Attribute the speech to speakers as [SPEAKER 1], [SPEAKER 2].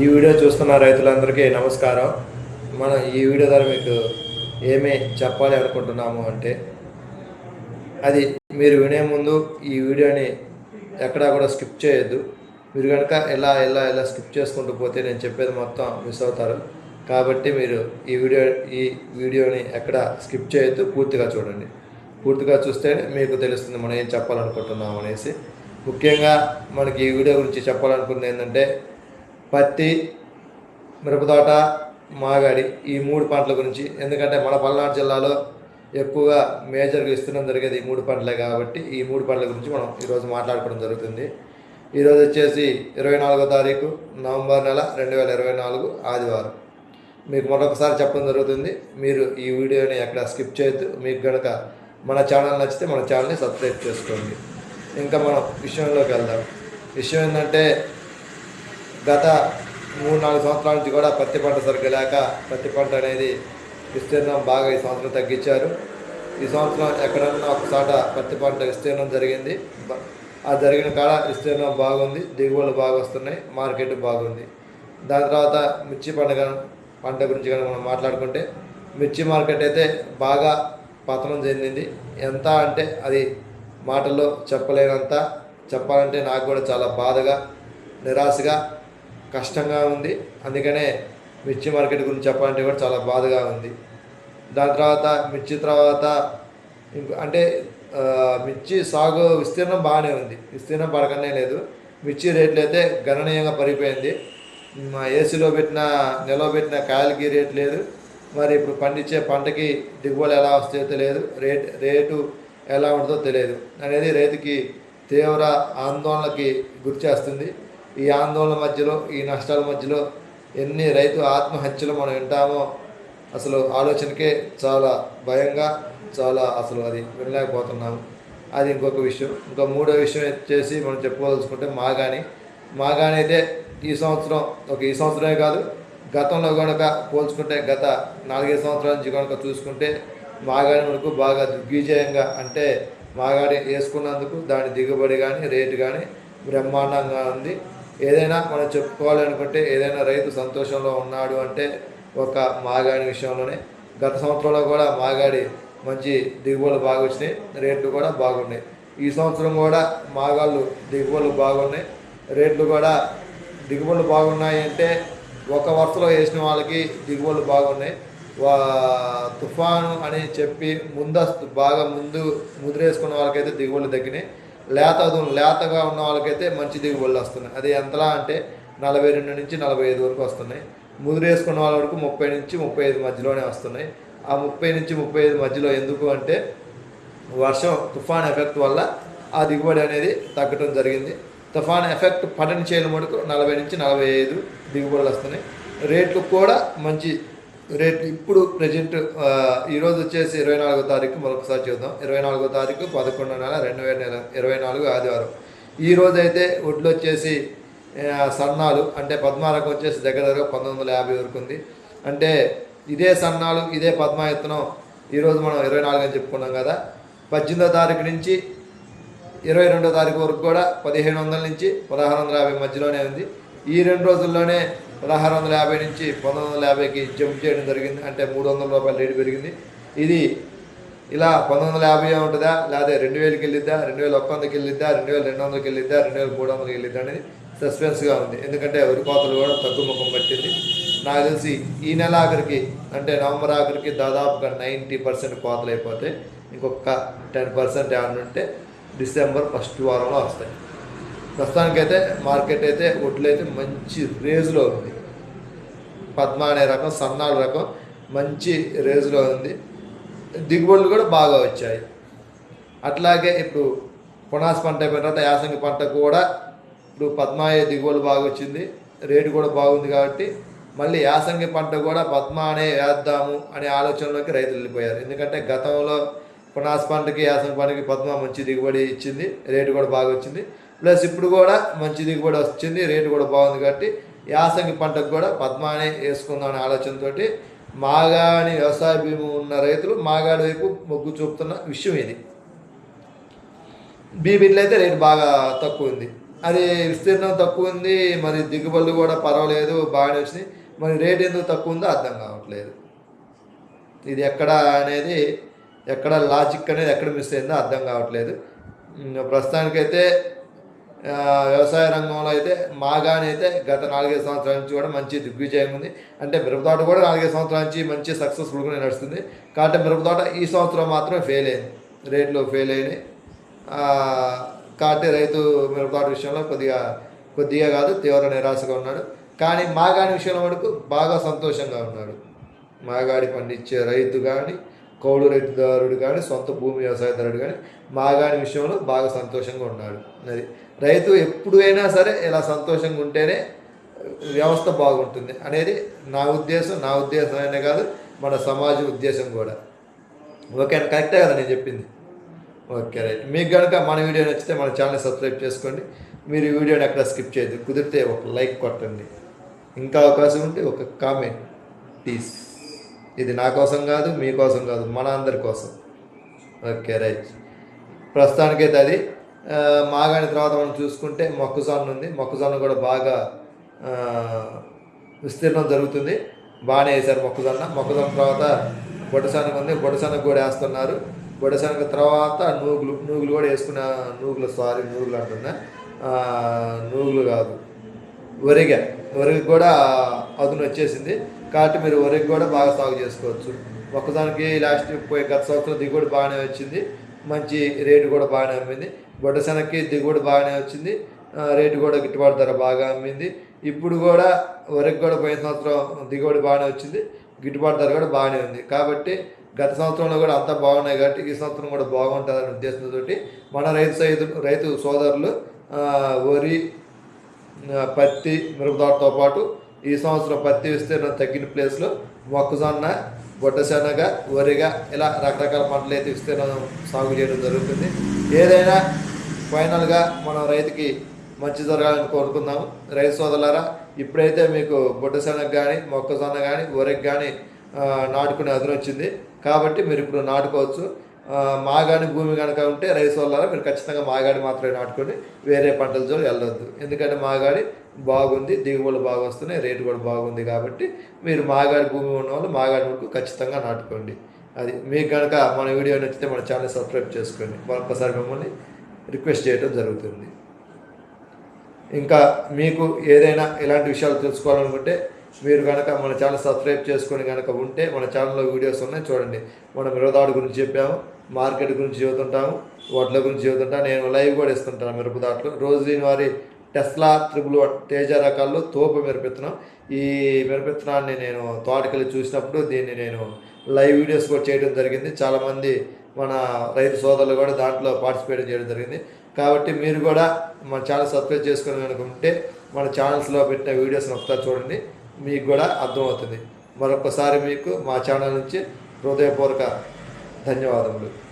[SPEAKER 1] ఈ వీడియో చూస్తున్న రైతులందరికీ నమస్కారం. మనం ఈ వీడియో ద్వారా మీకు ఏమి చెప్పాలి అనుకుంటున్నాము అంటే అది మీరు వినే ముందు ఈ వీడియోని ఎక్కడా కూడా స్కిప్ చేయొద్దు. మీరు కనుక ఎలా ఎలా ఎలా స్కిప్ చేసుకుంటూ పోతే నేను చెప్పేది మొత్తం మిస్ అవుతారు. కాబట్టి మీరు ఈ వీడియో ఈ వీడియోని ఎక్కడ స్కిప్ చేయొద్దు. పూర్తిగా చూడండి. పూర్తిగా చూస్తే మీకు తెలుస్తుంది మనం ఏం చెప్పాలనుకుంటున్నాం అనేసి. ముఖ్యంగా మనకి ఈ వీడియో గురించి చెప్పాలనుకుంది ఏంటంటే పత్తి మిరపతోట మాగాడి ఈ మూడు పంటల గురించి. ఎందుకంటే మన పల్నాడు జిల్లాలో ఎక్కువగా మేజర్గా ఇస్తున్నాం జరిగేది ఈ మూడు పంటలే కాబట్టి ఈ మూడు పంటల గురించి మనం ఈరోజు మాట్లాడుకోవడం జరుగుతుంది. ఈరోజు వచ్చేసి ఇరవై నాలుగో తారీఖు నవంబర్ నెల రెండు వేల ఇరవై నాలుగు ఆదివారం. మీకు మరొకసారి చెప్పడం జరుగుతుంది. మీరు ఈ వీడియోని ఎక్కడ స్కిప్ చేయొద్దు. మీకు కనుక మన ఛానల్ నచ్చితే మన ఛానల్ని సబ్స్క్రైబ్ చేసుకోండి. ఇంకా మనం విషయంలోకి వెళ్దాం. విషయం ఏంటంటే గత మూడు నాలుగు సంవత్సరాల నుంచి కూడా పత్తి పంట సరిగ్గా లేక పత్తి పంట అనేది విస్తీర్ణం బాగా ఈ సంవత్సరం తగ్గించారు. ఈ సంవత్సరం ఎక్కడన్నా ఒకసాట పత్తి పంట విస్తీర్ణం జరిగింది. ఆ జరిగిన కాడ విస్తీర్ణం బాగుంది దిగుబడులు బాగా వస్తున్నాయి మార్కెట్ బాగుంది. దాని తర్వాత మిర్చి పండుగ పంట గురించి కనుక మనం మాట్లాడుకుంటే మిర్చి మార్కెట్ అయితే బాగా పతనం చెందింది. ఎంత అంటే అది మాటల్లో చెప్పలేనంత చెప్పాలంటే నాకు కూడా చాలా బాధగా నిరాశగా కష్టంగా ఉంది. అందుకనే మిర్చి మార్కెట్ గురించి చెప్పాలంటే కూడా చాలా బాధగా ఉంది. దాని తర్వాత మిర్చి తర్వాత ఇంకో అంటే మిర్చి సాగు విస్తీర్ణం బాగానే ఉంది. విస్తీర్ణం పడకనే లేదు. మిర్చి రేట్లు అయితే గణనీయంగా పడిపోయింది మా ఏసీలో పెట్టిన నిల్వ పెట్టిన కాయలకి రేట్ లేదు. మరి ఇప్పుడు పండించే పంటకి దిగుబడి ఎలా వస్తాయో తెలియదు. రేట్ రేటు ఎలా ఉంటుందో తెలియదు. అనేది రైతుకి తీవ్ర ఆందోళనకి గురి చేస్తుంది ఈ ఆందోళన మధ్యలో ఈ నష్టాల మధ్యలో ఎన్ని రైతు ఆత్మహత్యలు మనం వింటామో అసలు ఆలోచనకే చాలా భయంగా చాలా అసలు అది వినలేకపోతున్నాము. అది ఇంకొక విషయం. ఇంకా మూడో విషయం వచ్చేసి మనం చెప్పుకోదలుచుకుంటే మాగాని. మాగాని అయితే ఈ సంవత్సరం ఒక ఈ సంవత్సరమే కాదు గతంలో కనుక పోల్చుకుంటే గత నాలుగైదు సంవత్సరాల నుంచి కనుక చూసుకుంటే మాగాడి మనకు బాగా దిగ్విజయంగా అంటే మాగాడి వేసుకున్నందుకు దాని దిగుబడి కానీ రేటు కానీ బ్రహ్మాండంగా ఉంది. ఏదైనా మనం చెప్పుకోవాలి అనుకుంటే ఏదైనా రైతు సంతోషంలో ఉన్నాడు అంటే ఒక మాగాడి విషయంలోనే. గత సంవత్సరంలో కూడా మాగాడి మంచి దిగుబడులు బాగా వచ్చినాయి. రేట్లు కూడా బాగున్నాయి. ఈ సంవత్సరం కూడా మాగాళ్ళు దిగుబడులు బాగున్నాయి. రేట్లు కూడా దిగుబడులు బాగున్నాయి అంటే ఒక వరుసలో వేసిన వాళ్ళకి దిగుబడులు బాగున్నాయి. వా తుఫాను అని చెప్పి ముందస్తు బాగా ముందు ముదిరేసుకున్న వాళ్ళకైతే దిగుబడులు తగ్గినాయి. లేత లేతగా ఉన్న వాళ్ళకైతే మంచి దిగుబడులు వస్తున్నాయి. అది ఎంతలా అంటే నలభై రెండు నుంచి నలభై ఐదు వరకు వస్తున్నాయి. ముదిరేసుకున్న వాళ్ళ వరకు ముప్పై నుంచి ముప్పై ఐదు మధ్యలోనే వస్తున్నాయి. ఆ ముప్పై నుంచి ముప్పై ఐదు మధ్యలో ఎందుకు అంటే వర్షం తుఫాన్ ఎఫెక్ట్ వల్ల ఆ దిగుబడి అనేది తగ్గడం జరిగింది. తుఫాన్ ఎఫెక్ట్ పడని చేయడం వరకు నలభై నుంచి నలభై ఐదు దిగుబడులు వస్తున్నాయి. రేట్లు కూడా మంచి రేట్ ఇప్పుడు ప్రజెంట్ ఈరోజు వచ్చేసి ఇరవై నాలుగో తారీఖు మరొకసారి చూద్దాం. ఇరవై నాలుగో తారీఖు పదకొండో నెల రెండు వేల నెల ఇరవై నాలుగు ఆదివారం. ఈ అయితే ఒడ్లు వచ్చేసి సన్నాలు అంటే పద్మారకం వచ్చేసి దగ్గర దగ్గర పంతొమ్మిది వందల యాభై వరకు ఉంది. అంటే ఇదే సన్నాలు ఇదే పద్మా ఈరోజు మనం ఇరవై నాలుగు అని చెప్పుకున్నాం కదా. పద్దెనిమిదో తారీఖు నుంచి ఇరవై రెండో తారీఖు వరకు కూడా పదిహేను వందల నుంచి పదహారు వందల యాభై మధ్యలోనే ఉంది. ఈ రెండు రోజుల్లోనే పదహారు వందల యాభై నుంచి పంతొమ్మిది వందల యాభైకి జంప్ చేయడం జరిగింది. అంటే మూడు వందల రూపాయలు రేటు పెరిగింది. ఇది ఇలా పంతొమ్మిది వందల యాభై ఉంటుందా? లేదా రెండు వేలకి వెళ్ళిద్దా? రెండు వేల ఒక్క వందకి వెళ్ళిద్దా? రెండు వేల రెండు వందలకి వెళ్ళిద్దా? రెండు వేల మూడు వందలకి వెళ్ళిద్దా? అనేది సస్పెన్స్గా ఉంది. ఎందుకంటే వరి కోతలు కూడా తగ్గుముఖం పట్టింది. నాకు తెలిసి ఈ నెల ఆఖరికి అంటే నవంబర్ ఆఖరికి దాదాపుగా నైంటీ పర్సెంట్ కోతలు అయిపోతే ఇంకొక టెన్ పర్సెంట్ ఏమన్నా ఉంటే డిసెంబర్ ఫస్ట్ వారంలో వస్తాయి. ప్రస్తుతానికైతే మార్కెట్ అయితే వడ్లు అయితే మంచి రేజ్లో ఉంది. పద్మ అనే రకం సన్నాల రకం మంచి రేజ్లో ఉంది. దిగుబడులు కూడా బాగా వచ్చాయి. అట్లాగే ఇప్పుడు పునాస్ పంట అయిపోయిన తర్వాత యాసంగి పంట కూడా ఇప్పుడు పద్మాయ దిగుబడి బాగా వచ్చింది. రేటు కూడా బాగుంది కాబట్టి మళ్ళీ యాసంగి పంట కూడా పద్మ అనే వేద్దాము అనే ఆలోచనలోకి రైతులు వెళ్ళిపోయారు. ఎందుకంటే గతంలో పునాస్ పంటకి యాసంగి పంటకి పద్మ మంచి దిగుబడి ఇచ్చింది. రేటు కూడా బాగా వచ్చింది. ప్లస్ ఇప్పుడు కూడా మంచి దిగుబడి వచ్చింది రేటు కూడా బాగుంది కాబట్టి యాసంగి పంటకు కూడా పద్మాని వేసుకుందాం అనే ఆలోచనతోటి మాగాని వ్యవసాయ భీము ఉన్న రైతులు మాగాడి వైపు మొగ్గు చూపుతున్న విషయం ఇది. బీబీట్లు అయితే రేటు బాగా తక్కువ ఉంది. అది విస్తీర్ణం తక్కువ ఉంది మరి దిగుబడులు కూడా పర్వాలేదు బాగానే వచ్చినాయి. మరి రేట్ ఎందుకు తక్కువ ఉందో అర్థం కావట్లేదు. ఇది ఎక్కడ అనేది ఎక్కడ లాజిక్ అనేది ఎక్కడ మిస్ అయిందో అర్థం కావట్లేదు. ప్రస్తుతానికైతే వ్యవసాయ రంగంలో అయితే మాగాని అయితే గత నాలుగైదు సంవత్సరాల నుంచి కూడా మంచి దిగ్విజయం ఉంది. అంటే మిరపతోట కూడా నాలుగైదు సంవత్సరాల నుంచి మంచి సక్సెస్ఫుల్గా నడుస్తుంది. కాబట్టి మిరపతోట ఈ సంవత్సరం మాత్రం ఫెయిల్ అయింది. రేట్లు ఫెయిల్ అయినాయి. కాబట్టి రైతు మిరపతోట విషయంలో కొద్దిగా కొద్దిగా కాదు తీవ్ర నిరాశగా ఉన్నాడు. కానీ మాగాని విషయంలో వరకు బాగా సంతోషంగా ఉన్నాడు. మాగాడి పండించే రైతు కానీ కౌలు రైతుదారుడు కానీ సొంత భూమి వ్యవసాయదారుడు కానీ మాగాని విషయంలో బాగా సంతోషంగా ఉన్నాడు. అది రైతు ఎప్పుడైనా సరే ఇలా సంతోషంగా ఉంటేనే వ్యవస్థ బాగుంటుంది అనేది నా ఉద్దేశం నా ఉద్దేశం అనే కాదు మన సమాజం ఉద్దేశం కూడా. ఓకే కరెక్టే కదా నేను చెప్పింది? Okay right. మీకు కనుక మన వీడియో నచ్చితే మన ఛానల్ సబ్స్క్రైబ్ చేసుకోండి. మీరు వీడియోని ఎక్కడ స్కిప్ చేయదు కుదిరితే ఒక లైక్ కొట్టండి. ఇంకా అవకాశం ఉంటే ఒక కామెంట్. ప్లీజ్ ఇది నా కోసం కాదు మీకోసం కాదు మన అందరి కోసం. Okay right. ప్రస్తుతానికైతే అది మాగాని తర్వాత మనం చూసుకుంటే మొక్కజొన్న ఉంది. మొక్కజొన్న కూడా బాగా విస్తీర్ణం జరుగుతుంది. బాగానే వేశారు మొక్కజొన్న. మొక్కజొన్న తర్వాత బొడసనగ ఉంది. బొడసనగ కూడా వేస్తున్నారు. బొడసనగ తర్వాత నూగులు నూగులు కూడా వేసుకున్న నూగులు సారీ నూగులు అంటున్నా. నూగులు కాదు. వరిగ వరికి కూడా అదును వచ్చేసింది. కాబట్టి మీరు వరికి కూడా బాగా సాగు చేసుకోవచ్చు. ఒక్కదానికి లాస్ట్ పోయి గత సంవత్సరం దిగుబడి బాగానే వచ్చింది. మంచి రేటు కూడా బాగానే అమ్మింది. బొడ్డశనక్కి దిగుబడి బాగానే వచ్చింది. రేటు కూడా గిట్టుబాటు ధర బాగా అమ్మింది. ఇప్పుడు కూడా వరికి కూడా పోయిన సంవత్సరం దిగుబడి బాగానే వచ్చింది. గిట్టుబాటు ధర కూడా బాగానే ఉంది. కాబట్టి గత సంవత్సరంలో కూడా అంతా బాగున్నాయి కాబట్టి ఈ సంవత్సరం కూడా బాగుంటుందనే ఉద్దేశంతో మన రైతు సైతు రైతు సోదరులు వరి పత్తి మిరపదాటతో పాటు ఈ సంవత్సరం పత్తి విస్తీర్ణం తగ్గిన ప్లేస్లో మొక్కజొన్న గొడ్డశనగ వరిగా ఇలా రకరకాల పంటలు అయితే విస్తీర్ణం సాగు చేయడం జరుగుతుంది. ఏదైనా ఫైనల్గా మనం రైతుకి మంచి జరగాలని కోరుకుందాము. రైతు సోదరులారా ఇప్పుడైతే మీకు బొడ్డశనగ కానీ మొక్కజొన్న కానీ వరికి కానీ నాటుకునే అదును వచ్చింది కాబట్టి మీరు ఇప్పుడు నాటుకోవచ్చు. ఆ, మాగాడి భూమి కనుక ఉంటే రైస్ వల్ల మీరు ఖచ్చితంగా మాగాడి మాత్రమే నాటుకొని వేరే పంటల జోలు వెళ్ళొద్దు. ఎందుకంటే మాగాడి బాగుంది దిగుబడులు బాగా వస్తున్నాయి రేటు కూడా బాగుంది కాబట్టి మీరు మాగాడి భూమి ఉన్న వాళ్ళు మాగాడి వరకు ఖచ్చితంగా నాటుకోండి. అది మీకు కనుక మన వీడియో నచ్చితే మన ఛానల్ సబ్స్క్రైబ్ చేసుకోండి. మరొకసారి మిమ్మల్ని రిక్వెస్ట్ చేయడం జరుగుతుంది. ఇంకా మీకు ఏదైనా ఇలాంటి విషయాలు తెలుసుకోవాలనుకుంటే మీరు కనుక మన ఛానల్ సబ్స్క్రైబ్ చేసుకొని కనుక ఉంటే మన ఛానల్లో వీడియోస్ ఉన్నాయి చూడండి. మనం విరోధాడు గురించి చెప్పాము. మార్కెట్ గురించి చదువుతుంటాము వడ్ల గురించి చెబుతుంటాం నేను లైవ్ కూడా ఇస్తుంటాను మిరపదాట్లు రోజు వారి టెస్లా త్రిబుల్ తేజ రకాల్లో తోపు మిరపెత్తనం ఈ మిరపెత్తనాన్ని నేను తోటకెళ్ళి చూసినప్పుడు దీన్ని నేను లైవ్ వీడియోస్ కూడా చేయడం జరిగింది. చాలామంది మన రైతు సోదరులు కూడా దాంట్లో పార్టిసిపేట్ చేయడం జరిగింది. కాబట్టి మీరు కూడా మన ఛానల్ సబ్స్క్రైబ్ చేసుకుని అనుకుంటే ఉంటే మన ఛానల్స్లో పెట్టిన వీడియోస్ని ఒకసారి చూడండి. మీకు కూడా అర్థమవుతుంది. మరొకసారి మీకు మా ఛానల్ నుంచి హృదయపూర్వక ధన్యవాదములు.